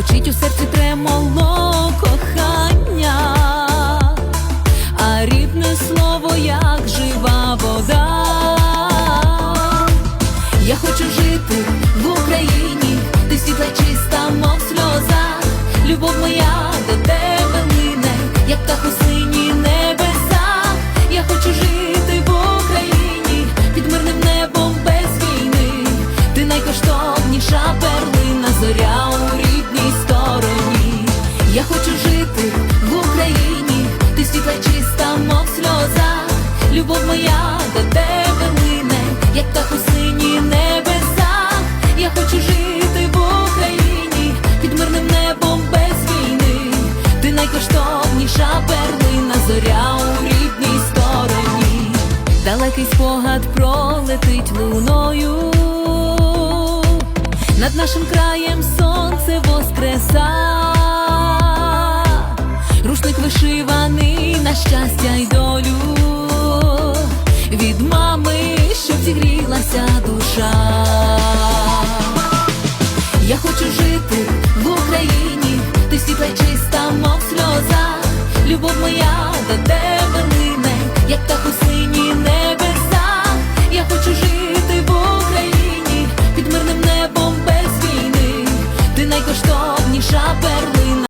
звучить у серці тремоло кохання, а рідне слово, як жива вода. Я хочу жити в Україні, ти світла чиста, мов сльоза. Любов моя до тебе лине, як у сині небеса. Я хочу жити в Україні під мирним небом без війни. Ти найкоштовніша перлина, зоря Любов моя до тебе лине, як птах у сині небеса. Я хочу жити в Україні під мирним небом без війни. Ти найкоштовніша перлина, зоря у рідній стороні. Далекий спогад пролетить луною. Над нашим краєм сонце воскреса, рушник вишиваний на щастя й долю від мами, щоб зігрілася душа. Я хочу жити в Україні, ти світла чиста, мов світ.